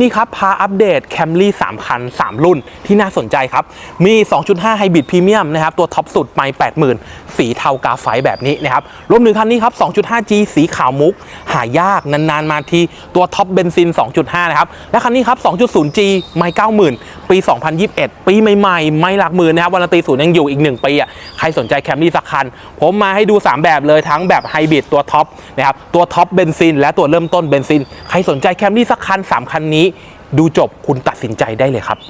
นี่ครับ พาอัปเดต Camry 3คัน 3 รุ่นที่น่าสนใจครับ มี 2.5 Hybrid Premium นะครับ ตัวท็อปสุดไม่80,000 สีเทากาไฟแบบนี้นะครับ รวมถึงคันนี้ครับ 2.5G สีขาวมุก หายากนานๆ มาที ตัวท็อปเบนซิน 2.5 นะครับ และคันนี้ครับ 2.0G ไม่90,000 ปี 2021 ปีใหม่ๆ ไม่หลักหมื่นนะครับวันตีศูนย์ยังอยู่อีก 1 ปีอะใครสนใจ Camry สักคัน ผมมาให้ดู 3 แบบเลยทั้งแบบไฮบริดตัวท็อปนะครับตัวท็อปเบนซินและตัวเริ่มต้นเบนซินใครสนใจ Camry สักคัน3คันนี้ดูจบคุณตัดสินใจได้เลยครับ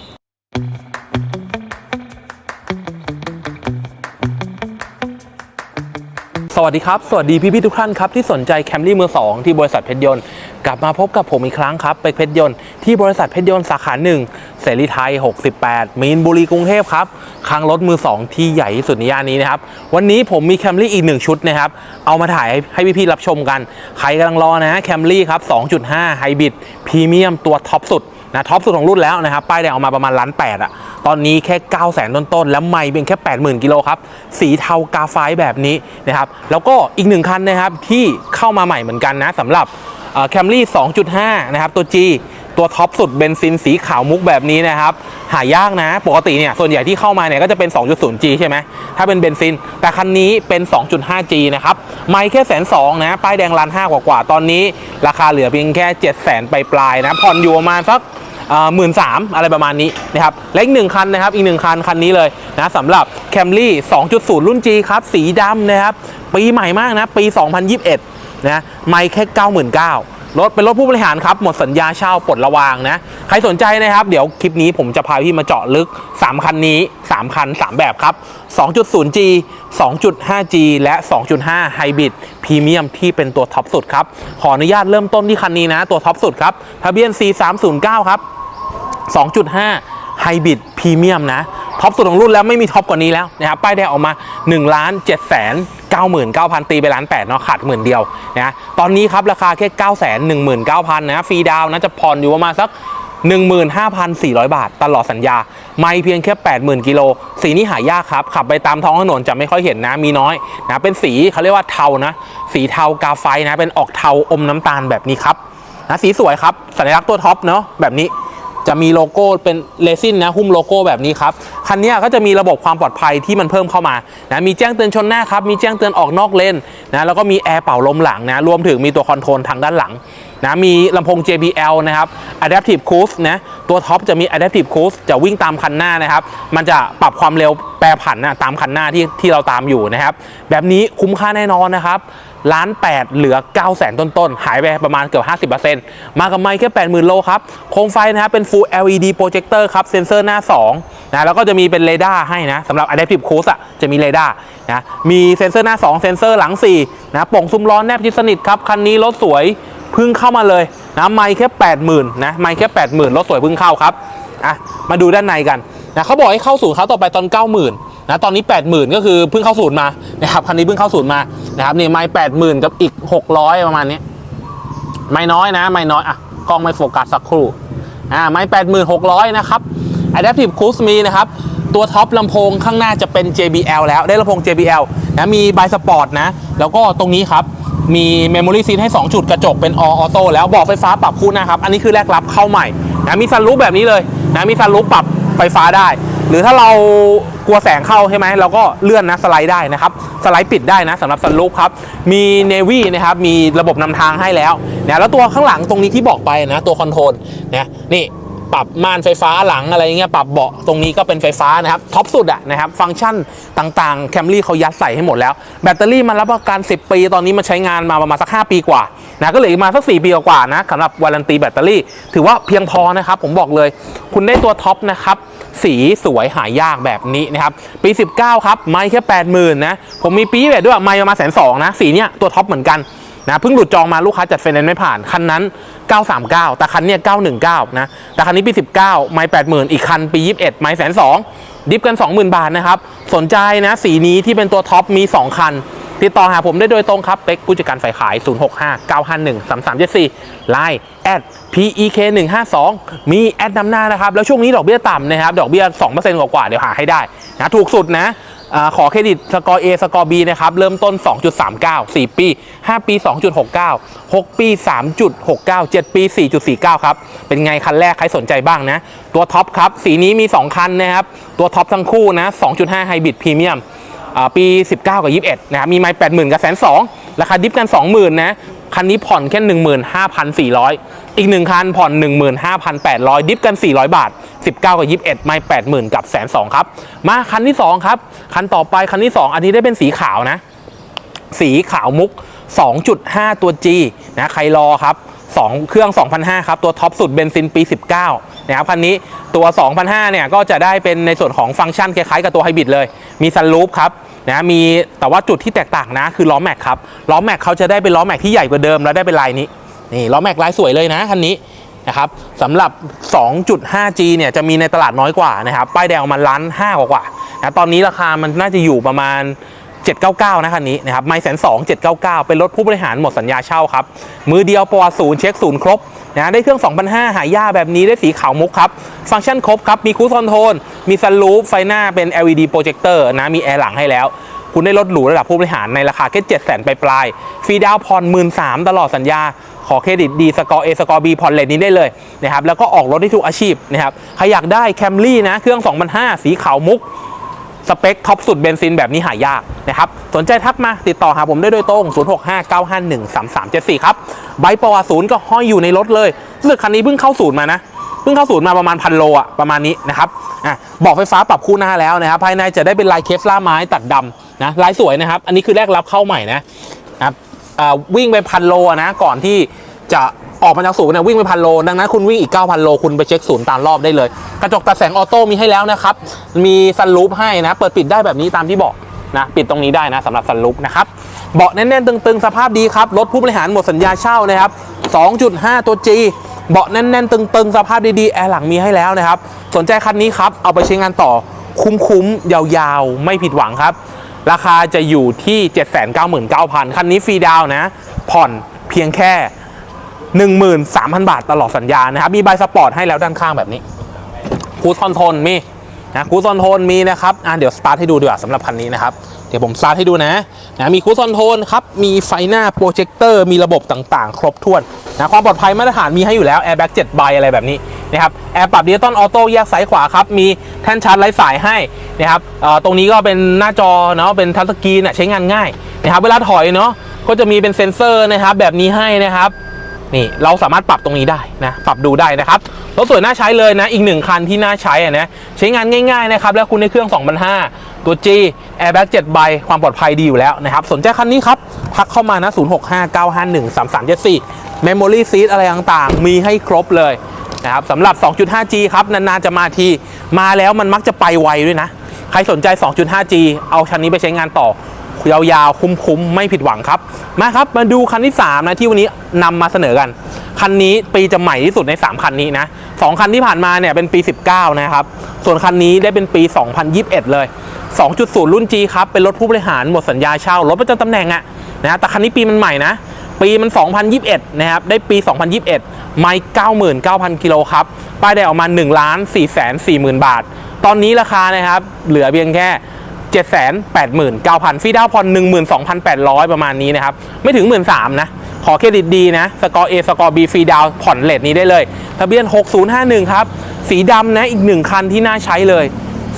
สวัสดีครับ สวัสดีพี่พี่ทุกท่านครับ ที่สนใจแคมรี่มือ2ที่บริษัทเพชรยนต์ กลับมาพบกับผมอีกครั้งครับ ไปเพชรยนต์ที่บริษัทเพชรยนต์สาขาหนึ่ง เสรีไทย 68 มีนบุรีกรุงเทพครับคลังรถมือ 2 ที่ใหญ่ที่สุดในย่านนี้นะครับ วันนี้ผมมีแคมรี่อีกหนึ่งชุดนะครับ เอามาถ่ายให้พี่พี่ๆรับชมกัน ใครกำลังรอนะแคมรี่ครับ 2.5 ไฮบริดพรีเมียมตัวท็อปสุดนะท็อปสุดของรุ่นแล้วนะครับ ป้ายแดงออกมาประมาณล้านแปดอะตอนนี้แค่ 9 0 0 0 0 0ต้นๆ แล้วไม่เป็นแค่ 80,000 กิโลครับ สีเทากาไฟแบบนี้นะครับ แล้วก็อีกหนึ่งคันนะครับที่เข้ามาใหม่เหมือนกันนะสำหรับแคมรี่ 2.5 นะครับ ตัว G ตัวท็อปสุดเบนซินสีขาวมุกแบบนี้นะครับหายากนะ ปกติเนี่ยส่วนใหญ่ที่เข้ามาเนี่ยก็จะเป็น 2.0G ใช่ไหมถ้าเป็นเบนซิน แต่คันนี้เป็น 2.5G นะครับไม่แค่แสนสองนะป้ายแดงล้านห้ากว่าๆตอนนี้ ราคาเหลือเพียงแค่7 0 0 0 0 0ปลายๆนะผ่อนอยู่ประมาณสักหมื่นสามอะไรประมาณนี้นะครับและอีกหนึ่งคันนะครับ อีกหนึ่งคันคันนี้เลยนะสำหรับ Camry 2.0 รุ่น G ครับ สีดำนะครับ ปีใหม่มากนะ ปี 2021 นะไม่แค่ 99,000 รถเป็นรถผู้บริหารครับ หมดสัญญาเช่าปลดระวางนะ ใครสนใจนะครับ เดี๋ยวคลิปนี้ผมจะพาพี่มาเจาะลึก 3 คันนี้ 3 คัน 3 แบบครับ 2.0G 2.5G และ 2.5 Hybrid พรีเมียมที่เป็นตัวท็อปสุดครับ ขออนุญาตเริ่มต้นที่คันนี้นะ ตัวท็อปสุดครับทะเบียน C309 ครับ 2.5ไฮบริดพรีเมียมนะ ท็อปสุดของรุ่นแล้วไม่มีท็อปกว่านี้แล้วนะครับป้ายแดงออกมา1ล้าน7แสน99,000ตีไปล้าน8เนาะขาดหมื่นเดียวนะตอนนี้ครับราคาแค่9 1 9 0 0 0นะฟรีดาวน์นะจะผ่อนอยู่ประมาณสัก15,400 บาท ตลอดสัญญา ไม่เพียงแค่ 80,000 กิโล สีนี้หายากครับ ขับไปตามท้องถนนจะไม่ค่อยเห็นนะ มีน้อยนะ เป็นสีเขาเรียกว่าเทานะ สีเทากาไฟนะ เป็นออกเทาอมน้ำตาลแบบนี้ครับนะสีสวยครับ สัญลักษณ์ตัวท็อปเนาะแบบนี้ จะมีโลโก้เป็นเรซินนะหุ้มโลโก้แบบนี้ครับคันนี้ก็จะมีระบบความปลอดภัยที่มันเพิ่มเข้ามานะมีแจ้งเตือนชนหน้าครับมีแจ้งเตือนออกนอกเลนนะแล้วก็มีแอร์เป่าลมหลังนะรวมถึงมีตัวคอนโทรลทางด้านหลังนะมีลำโพง JBL นะครับ Adaptive Cruise นะตัวท็อปจะมี Adaptive Cruise จะวิ่งตามคันหน้านะครับ มันจะปรับความเร็วแปรผันนะตามคันหน้าที่ที่เราตามอยู่นะครับ แบบนี้คุ้มค่าแน่นอนนะครับ ล้านแปดเหลือ 9 0 0 0 0 0ต้นๆ หายไปประมาณเกือบ 50%มากับไมค์แค่ 80,000 โลครับ โคมไฟนะครับเป็น Full LED Projector ครับ เซนเซอร์หน้า 2 นะ แล้วก็จะมีเป็นเรดาร์ให้นะสำหรับ Adaptive Cruise อะ จะมีเรดาร์นะ มีเซนเซอร์หน้า 2 เซนเซอร์หลัง 4 นะ ป่งซุ้มล้อแนบชิดสนิทครับ คันนี้รถสวยพึ่งเข้ามาเลยนะไมค์แค่ 80,000 นะไมค์แค่ 80,000 รถสวยพึ่งเข้าครับ อะ มาดูด้านในกันนะเขาบอกให้เข้าศูนย์เขาต่อไปตอน 90,000 นะตอนนี้ 80,000 ก็คือเพิ่งเข้าศูนย์มานะครับคันนี้เพิ่งเข้าศูนย์มานะครับนี่ไม่80,000กับอีก 600 ประมาณนี้ ไม่น้อยนะ ไม่น้อยอะกล้องไม่โฟกัสสักครู่อ่าไม่86,600นหกร้อยนะครับ Adaptive Cruise มีนะครับ ตัวท็อปลำโพงข้างหน้าจะเป็น JBL แล้วได้ลำโพง JBL นะมีบายสปอร์ตนะ แล้วก็ตรงนี้ครับ มี Memory Seat ให้ 2 จุดกระจกเป็น All Auto แล้วบอกไฟฟ้าปรับคู่นะครับ อันนี้คือแรกรับเข้าใหม่นะมีซันรูปแบบนี้เลยนะมีซันรูปปรับไฟฟ้าได้ หรือถ้าเรากลัวแสงเข้าใช่ไหมเราก็เลื่อนนะสไลด์ได้นะครับสไลด์ปิดได้นะสำหรับซันรูปครับมีเนวี่นะครับมีระบบนำทางให้แล้วนะแล้วตัวข้างหลังตรงนี้ที่บอกไปนะตัวคอนโทรลนะนี่ปรับม่านไฟฟ้าหลังอะไรเงี้ยปรับเบาะตรงนี้ก็เป็นไฟฟ้านะครับท็อปสุดอะนะครับฟังก์ชันต่างๆแคมรี่เขายัดใส่ให้หมดแล้ว แบตเตอรี่มันรับประกัน 10 ปี ตอนนี้มันใช้งานมาประมาณสัก 5 ปีกว่านะก็เหลืออีกมาสัก 4 ปีกว่านะสำหรับวารันตีแบตเตอรี่ ถือว่าเพียงพอนะครับ ผมบอกเลย คุณได้ตัวท็อปนะครับ สีสวยหายากแบบนี้นะครับปี 19 ครับ ไม่แค่ 80,000นะผมมีปีแบบด้วยไม่ประมาณแสนสองนะสีเนี้ยตัวท็อปเหมือนกันนะเพิ่งหลุดจองมาลูกค้าจัดไฟแนนซ์ไม่ผ่าน คันนั้น 939 แต่คันเนี้ย919 นะแต่คันนี้ปี 19 ไม่80,000 อีกคันปี 21 ไม่แสนสองดิฟกัน 20,000 บาทนะครับสนใจนะสีนี้ที่เป็นตัวท็อปมี 2 คัน ติดต่อหาผมได้โดยตรงครับเป็กผู้จัดการฝ่ายขาย 065 951 3374ไลน์แอด PEK 152มีแอดนำหน้านะครับ แล้วช่วงนี้ดอกเบี้ยต่ำนะครับดอกเบี้ย 2%กว่าๆเดี๋ยวหาให้ได้นะถูกสุดนะขอเครดิตสกอร์ A สกอร์ B นะครับ เริ่มต้น 2.39 4 ปี 5 ปี 2.69 6 ปี 3.69 7 ปี 4.49 ครับ เป็นไงคันแรกใครสนใจบ้างนะ ตัวท็อปครับ สีนี้มี 2 คันนะครับ ตัวท็อปทั้งคู่นะ 2.5 ไฮบริดพรีเมียม ปี 19 กับ 21 นะครับ มีไม้80,000 กับแสนสองราคาดิฟกัน 20,000 นะ คันนี้ผ่อนแค่ 15,400 อีกหนึ่งคันผ่อน 15,800 ดิฟกัน 400 บาท 19 กับ 21 ไม้80,000 กับแสนสองครับ มาคันที่ 2 ครับ คันต่อไปคันที่ 2 อันนี้ได้เป็นสีขาวนะ สีขาวมุก 2.5 ตัว G นะ ใครรอครับ 2 เครื่อง 2,500 ครับ ตัวท็อปสุดเบนซินปี 19 นะครับคันนี้ตัว 2,500 เนี่ยก็จะได้เป็นในส่วนของฟังก์ชันคล้ายๆกับตัวไฮบริดเลย มีซันรูฟครับนะมีแต่ว่าจุดที่แตกต่างนะคือล้อแม็กครับล้อแม็กเขาจะได้เป็นล้อแม็กที่ใหญ่กว่าเดิมแล้วได้เป็นลายนี้นี่ล้อแม็กลายสวยเลยนะคันนี้นะครับสำหรับ 2.5G เนี่ยจะมีในตลาดน้อยกว่านะครับป้ายแดงออกมาล้านห้ากว่านะตอนนี้ราคามันน่าจะอยู่ประมาณ 799 นะคันนี้นะครับไม่แสนสอง799 เป็นรถผู้บริหารหมดสัญญาเช่าครับ มือเดียวปวศูนย์เช็คศูนย์ครบนะได้เครื่อง2,500หายาแบบนี้ได้สีขาวมุกครับ ฟังก์ชันครบครับ มีคูซอนโทน มีซันรูฟไฟหน้าเป็น LED โปรเจคเตอร์นะ มีแอร์หลังให้แล้ว คุณได้รถหรูระดับผู้บริหารในราคาแค่7 0 0 0 0 0 ปลายๆฟรีดาวน์ผ่อน1 3 0 0 0ตลอดสัญญาขอเครดิตดีสกอร์ A สกอร์ B ผ่อนเลทนี้ได้เลยนะครับแล้วก็ออกรถได้ทุกอาชีพนะครับใครอยากได้แคมรี่นะเครื่อง2,500สีขาวมุก สเปคท็อปสุดเบนซินแบบนี้หายากนะครับ สนใจทักมาติดต่อหาผมได้โดยตรง 0659513374 ครับ ใบประวัติศูนย์ก็ห้อยอยู่ในรถเลยรู้สึกคันนี้เพิ่งเข้าศูนย์มานะ เพิ่งเข้าศูนย์มาประมาณพันโลอะประมาณนี้นะครับอะบอกไฟฟ้าปรับคู่หน้าแล้วนะครับ ภายในจะได้เป็นลายเคฟล่าไม้ตัดดำนะลายสวยนะครับ อันนี้คือแรกรับเข้าใหม่นะนะครับอ่าวิ่งไปพันโลนะก่อนที่จะ ออกมาจากศูนย์เนี่ยวิ่งไปพันโล ดังนั้นคุณวิ่งอีก 9,000 โล คุณไปเช็คศูนย์ตามรอบได้เลย กระจกตัดแสงออโต้มีให้แล้วนะครับ มีซันรูฟให้นะ เปิดปิดได้แบบนี้ตามที่บอกนะปิดตรงนี้ได้นะสำหรับซันรูฟนะครับเบาะแน่นๆ ตึงๆ สภาพดีครับ รถผู้บริหารหมดสัญญาเช่านะครับ 2.5 ตัว G เบาะแน่นๆ ตึงๆ สภาพดีๆ แอร์หลังมีให้แล้วนะครับ สนใจคันนี้ครับ เอาไปใช้งานต่อคุ้มๆ ยาวๆ ไม่ผิดหวังครับ ราคาจะอยู่ที่ 799,000 คันนี้ฟรีดาวนะ ผ่อนเพียงแค่ 13,000 บาทตลอดสัญญานะครับ มีใบสปอร์ตให้แล้วด้านข้างแบบนี้คูซอนโทรลมีนะคูซอนโทรลมีนะครับอะเดี๋ยวสตาร์ทให้ดูดีกว่าสำหรับคันนี้นะครับเดี๋ยวผมสตาร์ทให้ดูนะนะมีคูซอนโทรลครับมีไฟหน้าโปรเจคเตอร์มีระบบต่างๆ ครบถ้วนนะความปลอดภัยมาตรฐานมีให้อยู่แล้วแอร์แบ็ก7ใบอะไรแบบนี้นะครับแอร์ปรับดิจิตอลออโต้แยกซ้ายขวาครับมีแท่นชาร์จไร้สายให้นะครับเอ่อตรงนี้ก็เป็นหน้าจอเนาะเป็นทัชสกรีนอะใช้งานง่ายนะครับเวลาถอยเนาะก็จะมีเป็นเซ็นเซอร์นะครับแบบนี้ให้นะครับ นี่เราสามารถปรับตรงนี้ได้นะปรับดูได้นะครับรถสวยน่าใช้เลยนะอีกหนึ่งคันที่น่าใช้อะนะใช้งานง่ายๆนะครับแล้วคุณในเครื่อง2,500ตัว G Airbag 7ใบความปลอดภัยดีอยู่แล้วนะครับสนใจคันนี้ครับทักเข้ามานะ0659513374 Memory Seat อะไรต่างๆ มีให้ครบเลยนะครับสำหรับ 2.5G ครับนานๆจะมาทีมาแล้วมันมักจะไปไวด้วยนะ ใครสนใจ 2.5G เอาคันนี้ไปใช้งานต่อ ยาวๆ คุ้มๆ ไม่ผิดหวังครับ มาครับ มาดูคันที่ 3 นะที่วันนี้นำมาเสนอกัน คันนี้ปีจะใหม่ที่สุดใน 3 คันนี้นะสองคันที่ผ่านมาเนี่ยเป็นปี 19 นะครับ ส่วนคันนี้ได้เป็นปี 2021 เลย 2.0 รุ่น G ครับ เป็นรถผู้บริหารหมดสัญญาเช่ารถประจำตำแหน่งอะนะแต่คันนี้ปีมันใหม่นะ ปีมัน 2021 นะครับ ได้ปี 2021 ไม่ 99,000 กิโลครับ ป้ายแดงออกมา1ล้าน4 4 0 0 0 0 บาท ตอนนี้ราคานะครับเหลือเพียงแค่ 789,000ฟรีดาวน์ผ่อน12,800 ประมาณนี้นะครับ ไม่ถึง 13,000นะ ขอเครดิตดีนะ สกอร์ A สกอร์ B ฟรีดาวน์ผ่อนเลทนี้ได้เลย ทะเบียน 6051 ครับ สีดำนะ อีกหนึ่งคันที่น่าใช้เลย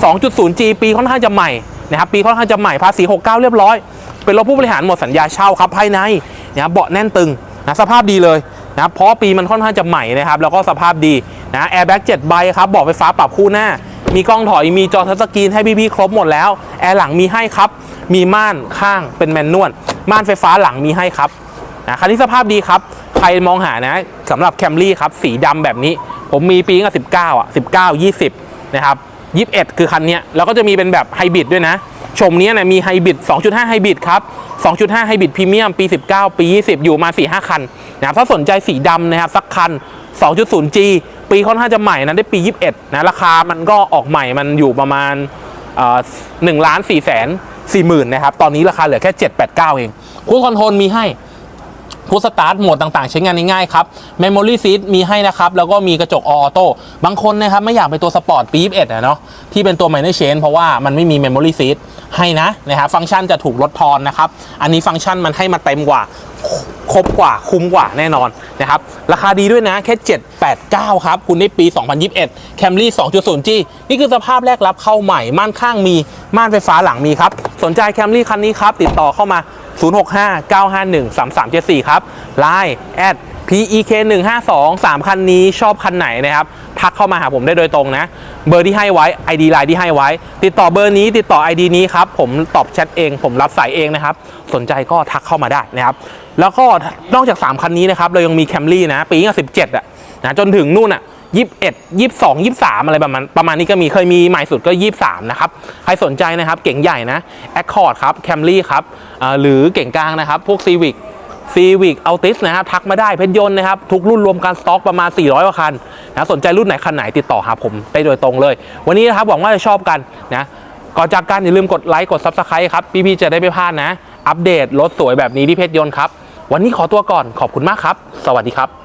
2.0G ปีค่อนข้างจะใหม่นะครับ ปีค่อนข้างจะใหม่ ภาษี 69 เรียบร้อย เป็นรถผู้บริหารหมดสัญญาเช่าครับภายในนะครับเบาะแน่นตึงนะสภาพดีเลยนะเพราะปีมันค่อนข้างจะใหม่นะครับ แล้วก็สภาพดีนะแอร์แบ็ก7ใบครับเบาะไฟฟ้าปรับคู่หน้า มีกล้องถอยมีจอทัชสกรีนให้พี่ๆครบหมดแล้ว แอร์หลังมีให้ครับ มีม่านข้างเป็นแมนนวลม่านไฟฟ้าหลังมีให้ครับนะคันนี้สภาพดีครับ ใครมองหานะสำหรับแคมรี่ครับ สีดำแบบนี้ ผมมีปีกับ 19 อะ 19 20 นะครับ 21 คือคันเนี้ยแล้วก็จะมีเป็นแบบไฮบริดด้วยนะ ชมนี้ยนะมีไฮบริด2.5 ไฮบริดครับ 2.5 ไฮบริดพรีเมียมปี 19 ปี 20 อยู่มา 4-5 คันนะครับถ้าสนใจสีดำนะครับ สักคัน 2.0G ปีค่อนข้างจะใหม่นะได้ปี 21นะราคามันก็ออกใหม่มันอยู่ประมาณหนึ่งล้านสี่แสนสี่หมื่นนะครับ ตอนนี้ราคาเหลือแค่ 789 เองคูดคอนโทรลมีให้พุทสตาร์ทโหมดต่างๆ ใช้งานง่ายๆครับ Memory Seat มีให้นะครับ แล้วก็มีกระจกออโต้บางคนนะครับ ไม่อยากเป็นตัวสปอร์ตปี21อะเนาะที่เป็นตัว Minor Change เพราะว่ามันไม่มี Memory Seat ให้นะนะครับฟังก์ชันจะถูกลดทอนนะครับ อันนี้ฟังก์ชันมันให้มาเต็มกว่า ครบกว่าคุ้มกว่าแน่นอนนะครับ ราคาดีด้วยนะแค่ 789 ครับ คุณได้ปี 2021 Camry 2.0G นี่คือสภาพแรกรับเข้าใหม่ ม่านข้างมี ม่านไฟฟ้าหลังมีครับ สนใจ Camry คันนี้ครับ ติดต่อเข้ามา 065-951-3374 ครับ Line at PEK 152 3คันนี้ชอบคันไหนนะครับ ทักเข้ามาหาผมได้โดยตรงนะ เบอร์ที่ให้ไว้ ID ไลน์ที่ให้ไว้ ติดต่อเบอร์นี้ ติดต่อ ID นี้ครับ ผมตอบแชทเอง ผมรับสายเองนะครับ สนใจก็ทักเข้ามาได้นะครับ แล้วก็นอกจาก 3 คันนี้นะครับ เรายังมี Camry นะ ปีนี้17อะนะจนถึงนู่นอะ21 22 23อะไรประมาณประมาณนี้ก็มีเคยมีใหม่สุดก็23นะครับ ใครสนใจนะครับ เก่งใหญ่นะ Accord ครับ Camry ครับอ่าหรือเก่งกลางนะครับ พวก Civic ซีวิกอัลติสนะครับ ทักมาได้เพชรยนต์นะครับ ทุกรุ่นรวมกันสต็อกประมาณ 400กว่าคันนะสนใจรุ่นไหนคันไหนติดต่อหาผมได้โดยตรงเลย วันนี้นะครับหวังว่าจะชอบกันนะก่อนจากกันอย่าลืมกดไลค์กด Subscribe ครับ พี่ๆจะได้ไม่พลาดนะ อัปเดตรถสวยแบบนี้ที่เพชรยนต์ครับ วันนี้ขอตัวก่อนขอบคุณมากครับ สวัสดีครับ